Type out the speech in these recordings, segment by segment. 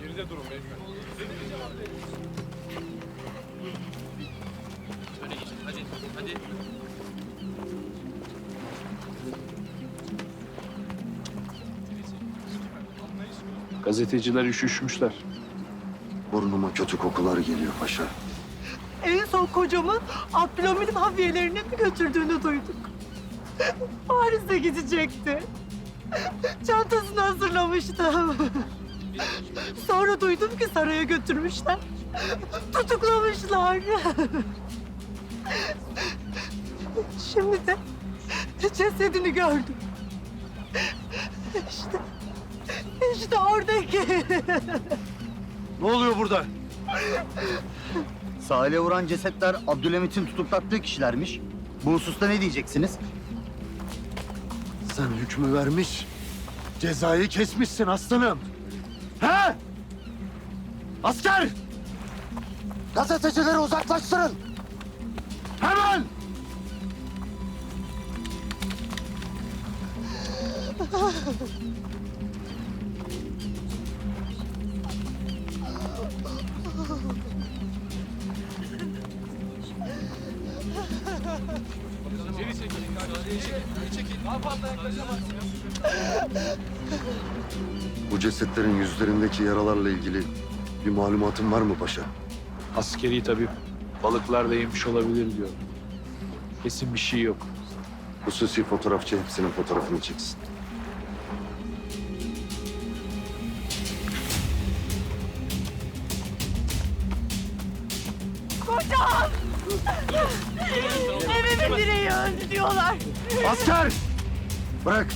Geride durun beyefendi. Öyle geçin. Hadi. Hadi. Gazeteciler üşüşmüşler. Burnuma kötü kokular geliyor paşa. En son kocamın Abdülhamid'in havyelerini mi götürdüğünü duyduk. Paris'e gidecekti. Çantasını hazırlamıştım. Sonra duydum ki saraya götürmüşler. Tutuklamışlar. Şimdi de cesedini gördüm. İşte, işte oradaki. Ne oluyor burada? Sahile vuran cesetler Abdülhamit'in tutuklattığı kişilermiş. Bu hususta ne diyeceksiniz? Sen hükmü vermiş, cezayı kesmişsin aslanım. Asker! Gazetecileri uzaklaştırın! Hemen! Geri çekilin. Geri çekilin. Daha fazla. Bu cesetlerin yüzlerindeki yaralarla ilgili bir malumatın var mı paşa? Askeri tabii balıklar da yemiş olabilir diyor. Kesin bir şey yok. Hususi fotoğrafçı hepsinin fotoğrafını çeksin. Kocam! Evimin direği öldü diyorlar. Asker! Bırak!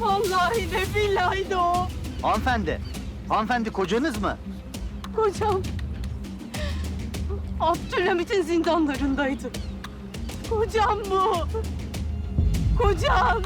Vallahi de billahi de o. Hanımefendi, hanımefendi kocanız mı? Kocam Abdülhamit'in zindanlarındaydı. Kocam bu. Kocam.